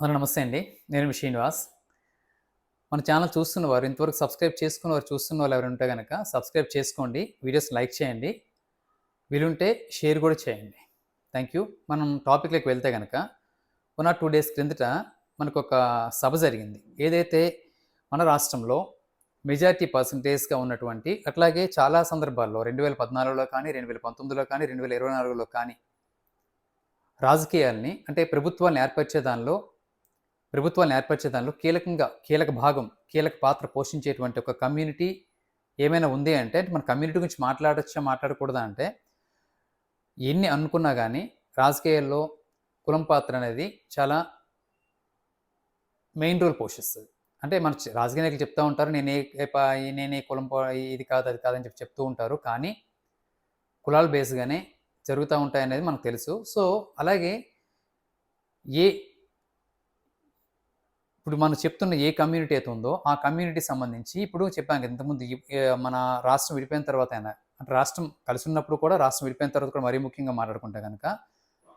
Hello నమస్తే అండి. నేను మీ శ్రీనివాస్. మన ఛానల్ చూస్తున్న వారు ఇంతవరకు సబ్స్క్రైబ్ చేసుకున్న వారు చూస్తున్న వాళ్ళు ఎవరు ఉంటే కనుక సబ్స్క్రైబ్ చేసుకోండి వీడియోస్ లైక్ చేయండి. వీలుంటే షేర్ కూడా చేయండి. Thank you. మనం టాపిక్లోకి వెళ్తే కనుక వన్ ఆర్ టూ డేస్ క్రిందట మనకు ఒక సభ జరిగింది. ఏదైతే మన రాష్ట్రంలో మెజారిటీ పర్సంటేజ్గా ఉన్నటువంటి అట్లాగే చాలా సందర్భాల్లో రెండు వేల పద్నాలుగులో కానీ రెండు వేల పంతొమ్మిదిలో కానీ రెండు వేల ఇరవై నాలుగులో కానీ రాజకీయాల్ని అంటే ప్రభుత్వాన్ని ఏర్పరిచే దానిలో ప్రభుత్వాన్ని ఏర్పరిచే దానిలో కీలకంగా కీలక భాగం కీలక పాత్ర పోషించేటువంటి ఒక కమ్యూనిటీ ఏమైనా ఉంది అంటే మన కమ్యూనిటీ గురించి మాట్లాడచ్చా మాట్లాడకూడదా అంటే ఎన్ని అనుకున్నా కానీ రాజకీయాల్లో కులం పాత్ర అనేది చాలా మెయిన్ రోల్ పోషిస్తుంది. అంటే మన రాజకీయ నాయకులు చెప్తూ ఉంటారు నేను ఏ నేను ఏ కులం ఇది కాదు అది కాదని చెప్పి చెప్తూ ఉంటారు. కానీ కులాల బేస్గానే జరుగుతూ ఉంటాయనేది మనకు తెలుసు. సో అలాగే ఏ ఇప్పుడు మనం చెప్తున్న ఏ కమ్యూనిటీ అయితే ఉందో ఆ కమ్యూనిటీ సంబంధించి ఇప్పుడు చెప్పాను కదా ఇంతకుముందు మన రాష్ట్రం విడిపోయిన తర్వాత అయినా అంటే రాష్ట్రం కలిసి ఉన్నప్పుడు కూడా రాష్ట్రం విడిపోయిన తర్వాత కూడా మరీ ముఖ్యంగా మాట్లాడుకుంటే కనుక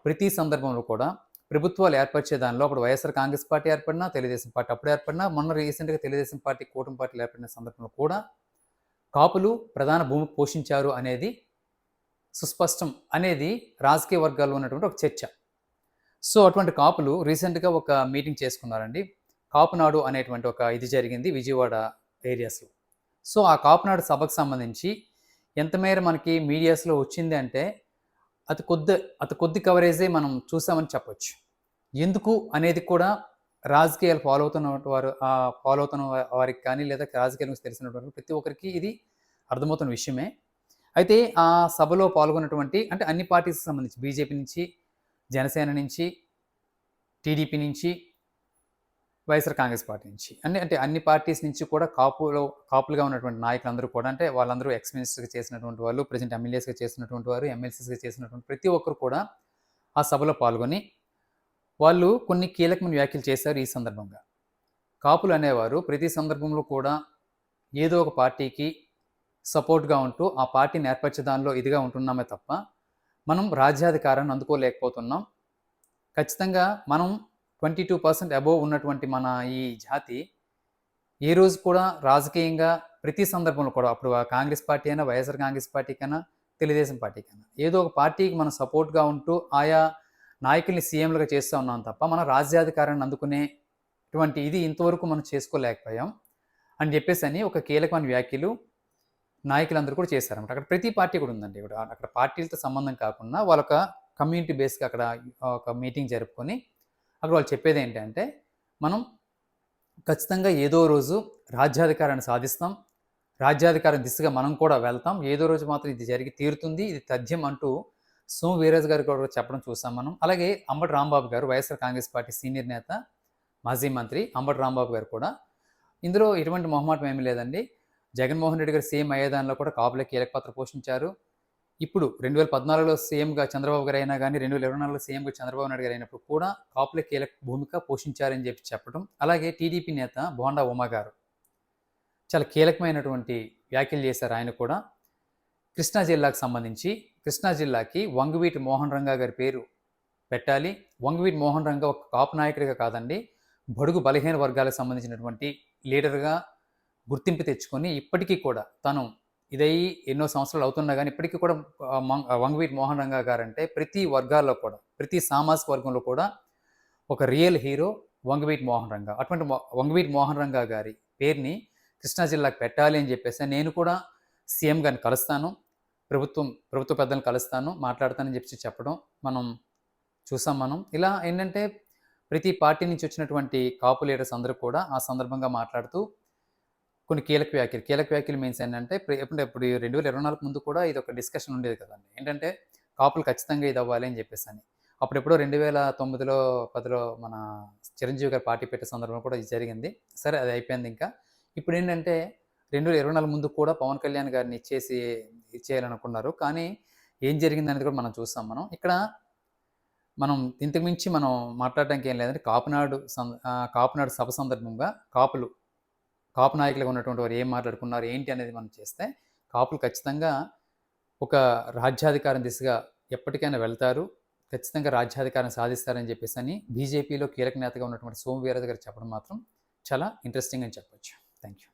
ప్రతి సందర్భంలో కూడా ప్రభుత్వాలు ఏర్పరిచే దానిలో అప్పుడు వైఎస్ఆర్ కాంగ్రెస్ పార్టీ ఏర్పడినా తెలుగుదేశం పార్టీ అప్పుడు ఏర్పడినా మొన్న రీసెంట్గా తెలుగుదేశం పార్టీ కూటమి పార్టీలు ఏర్పడిన సందర్భంలో కూడా కాపులు ప్రధాన భూమి పోషించారు అనేది సుస్పష్టం అనేది రాజకీయ వర్గాల్లో ఉన్నటువంటి ఒక చర్చ. సో అటువంటి కాపులు రీసెంట్గా ఒక మీటింగ్ చేసుకున్నారండి. కాపునాడు అనేటువంటి ఒక ఇది జరిగింది విజయవాడ ఏరియాస్లో. సో ఆ కాపునాడు సభకు సంబంధించి ఎంత మేర మనకి మీడియాస్లో వచ్చింది అంటే అతి కొద్ది అతి కొద్ది కవరేజే మనం చూసామని చెప్పొచ్చు. ఎందుకు అనేది కూడా రాజకీయాలు ఫాలో అవుతున్న వారు ఫాలో అవుతున్న వారికి కానీ లేదా రాజకీయాల గురించి తెలిసినటువంటి ప్రతి ఒక్కరికి ఇది అర్థమవుతున్న విషయమే. అయితే ఆ సభలో పాల్గొన్నటువంటి అంటే అన్ని పార్టీస్కి సంబంధించి బీజేపీ నుంచి జనసేన నుంచి టీడీపీ నుంచి వైఎస్ఆర్ కాంగ్రెస్ పార్టీ నుంచి. అన్ని అంటే అన్ని పార్టీస్ నుంచి కూడా కాపులో కాపులుగా ఉన్నటువంటి నాయకులందరూ కూడా అంటే వాళ్ళందరూ ఎక్స్ మినిస్టర్గా చేసినటువంటి వాళ్ళు ప్రజెంట్ ఎమ్మెల్యేస్గా చేసినటువంటి వారు ఎమ్మెల్సీస్గా చేసినటువంటి ప్రతి ఒక్కరు కూడా ఆ సభలో పాల్గొని వాళ్ళు కొన్ని కీలకమైన వ్యాఖ్యలు చేశారు ఈ సందర్భంగా. కాపులు అనేవారు ప్రతి సందర్భంలో కూడా ఏదో ఒక పార్టీకి సపోర్ట్గా ఉంటూ ఆ పార్టీని ఏర్పరిచే దానిలో ఇదిగా ఉంటున్నామే తప్ప మనం రాజ్యాధికారాన్ని అందుకోలేకపోతున్నాం. ఖచ్చితంగా మనం ట్వంటీ టూ పర్సెంట్ అబోవ్ ఉన్నటువంటి మన ఈ జాతి ఈ రోజు కూడా రాజకీయంగా ప్రతి సందర్భంలో కూడా అప్పుడు కాంగ్రెస్ పార్టీ అయినా వైఎస్ఆర్ కాంగ్రెస్ పార్టీకైనా తెలుగుదేశం పార్టీకైనా ఏదో ఒక పార్టీకి మనం సపోర్ట్గా ఉంటూ ఆయా నాయకుల్ని సీఎంలుగా చేస్తూ ఉన్నాం తప్ప మన రాజ్యాధికారాన్ని అందుకునేటువంటి ఇది ఇంతవరకు మనం చేసుకోలేకపోయాం అని చెప్పేసి అని ఒక కీలకమైన వ్యాఖ్యలు నాయకులందరూ కూడా చేశారన్నమాట. అక్కడ ప్రతి పార్టీ కూడా ఉందండి. ఇక్కడ అక్కడ పార్టీలతో సంబంధం కాకుండా వాళ్ళొక కమ్యూనిటీ బేస్గా అక్కడ ఒక మీటింగ్ జరుపుకొని అక్కడ వాళ్ళు చెప్పేది ఏంటంటే మనం ఖచ్చితంగా ఏదో రోజు రాజ్యాధికారాన్ని సాధిస్తాం రాజ్యాధికారం దిశగా మనం కూడా వెళ్తాం. ఏదో రోజు మాత్రం ఇది జరిగి తీరుతుంది ఇది తథ్యం అంటూ సోము వీరాజు గారు కూడా చెప్పడం చూసాం మనం. అలాగే అంబటి రాంబాబు గారు వైఎస్ఆర్ కాంగ్రెస్ పార్టీ సీనియర్ నేత మాజీ మంత్రి అంబటి రాంబాబు గారు కూడా. ఇందులో ఎటువంటి మొహమాటం ఏమీ లేదండి. జగన్మోహన్ రెడ్డి గారు సీఎం అయ్యేదానిలో కూడా కాపులే కీలక పాత్ర పోషించారు. ఇప్పుడు రెండు వేల పద్నాలుగులో సీఎంగా చంద్రబాబు గారు అయినా కానీ రెండు వేల ఇరవై నాలుగులో సీఎంగా చంద్రబాబు నాయుడు గారు అయినప్పుడు కూడా కాపుల కీలక భూమిక పోషించారని చెప్పి చెప్పడం. అలాగే టీడీపీ నేత బోండా ఉమా గారు చాలా కీలకమైనటువంటి వ్యాఖ్యలు చేశారు ఆయన కూడా. కృష్ణా జిల్లాకు సంబంధించి కృష్ణా జిల్లాకి వంగవీటి మోహన్ రంగా గారి పేరు పెట్టాలి. వంగవీటి మోహన్ రంగా ఒక కాపు నాయకుడిగా కాదండి బడుగు బలహీన వర్గాలకు సంబంధించినటువంటి లీడర్గా గుర్తింపు తెచ్చుకొని ఇప్పటికీ కూడా తను ఇదై ఎన్నో సంవత్సరాలు అవుతున్నా కానీ ఇప్పటికీ కూడా ఆ, వంగవీటి మోహన్ రంగా గారు అంటే ప్రతి వర్గాల్లో కూడా ప్రతి సామాజిక వర్గంలో కూడా ఒక రియల్ హీరో వంగవీటి మోహన్ రంగా. అటువంటి వంగవీటి మోహన్ రంగా గారి పేరుని కృష్ణా జిల్లాకు పెట్టాలి అని చెప్పేసి నేను కూడా సీఎం గారిని కలుస్తాను. ప్రభుత్వం ప్రభుత్వ పెద్దలను కలుస్తాను మాట్లాడతానని చెప్పి చెప్పడం మనం చూసాం మనం. ఇలా ఏంటంటే ప్రతి పార్టీ నుంచి వచ్చినటువంటి కాపు లీడర్స్ అందరూ కూడా ఆ సందర్భంగా మాట్లాడుతూ కొన్ని కీలక వ్యాఖ్యలు. కీలక వ్యాఖ్యలు మీన్స్ ఏంటంటే ఇప్పుడు ఎప్పుడు ఇప్పుడు రెండు వేల ఇరవై నాలుగు ముందు కూడా ఇది ఒక డిస్కషన్ ఉండేది కదండి. ఏంటంటే కాపులు ఖచ్చితంగా ఇది అవ్వాలి అని చెప్పేసి అని అప్పుడెప్పుడో రెండు వేల తొమ్మిదిలో పదిలో మన చిరంజీవి గారు పార్టీ పెట్టే సందర్భంలో కూడా ఇది జరిగింది. సరే అది అయిపోయింది ఇంకా. ఇప్పుడు ఏంటంటే రెండు వేల ఇరవై నాలుగు ముందు కూడా పవన్ కళ్యాణ్ గారిని ఇచ్చేసి ఇచ్చేయాలనుకున్నారు. కానీ ఏం జరిగింది అనేది కూడా మనం చూస్తాం మనం. ఇక్కడ మనం ఇంతకుమించి మనం మాట్లాడడానికి ఏం లేదంటే కాపునాడు సం- కాపునాడు సభ సందర్భంగా కాపులు కాపు నాయకులుగా ఉన్నటువంటి వారు ఏం మాట్లాడుకున్నారు ఏంటి అనేది మనం చేస్తే కాపులు ఖచ్చితంగా ఒక రాజ్యాధికారం దిశగా ఎప్పటికైనా వెళ్తారు ఖచ్చితంగా రాజ్యాధికారం సాధిస్తారని చెప్పేసి అని బీజేపీలో కీలక నేతగా ఉన్నటువంటి సోము వీరరాజు గారు చెప్పడం మాత్రం చాలా ఇంట్రెస్టింగ్ అని చెప్పొచ్చు. Thank you